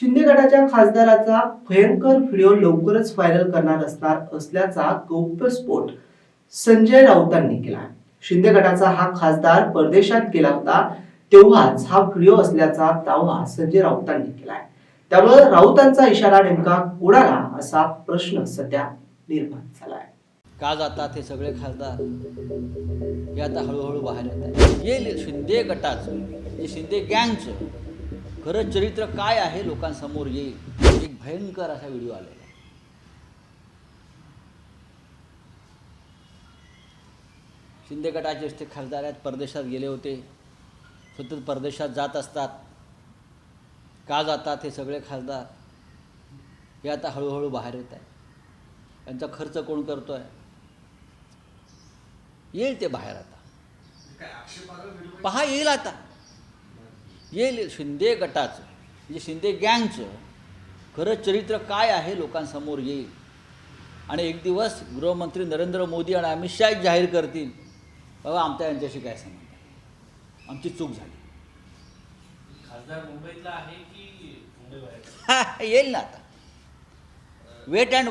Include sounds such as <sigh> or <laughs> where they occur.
शिंदे गटाच्या खासदाराचा भयंकर व्हिडिओ लवकरच व्हायरल करणार असणार असल्याचा गौप्यस्फोट संजय राऊतांनी केला. शिंदे गटाचा हा खासदार परदेशात गेला होता तेव्हाच हा व्हिडिओ असल्याचा दावा संजय राऊतांनी केलाय. त्यामुळे राऊतांचा इशारा नेमका कोणाला असा प्रश्न सध्या निर्माण झालाय? का जातात हे सगळे खासदार? हे आता हळूहळू बाहेर येत आहे येईल शिंदे गटाचं शिंदे गँगचं खरं चरित्र काय आहे लोकांसमोर येईल? एक भयंकर असा व्हिडिओ आलेला आहे. शिंदे गटाचे ते खासदार आहेत परदेशात गेले होते. सतत परदेशात जात असतात. का जातात हे सगळे खासदार? हे आता हळूहळू बाहेर येत आहे यांचा खर्च कोण करतो आहे येईल ते बाहेर आता. पहा येईल आता. येईल शिंदे गटाचं म्हणजे शिंदे गँगचं खरं चरित्र काय आहे लोकांसमोर येईल? आणि एक दिवस गृहमंत्री नरेंद्र मोदी आणि अमित शहा जाहीर करतील बाबा आमच्या यांच्याशी काय संबंध आमची चूक झाली. खासदार मुंबईतला आहे की <laughs> येईल ना आता. Weight and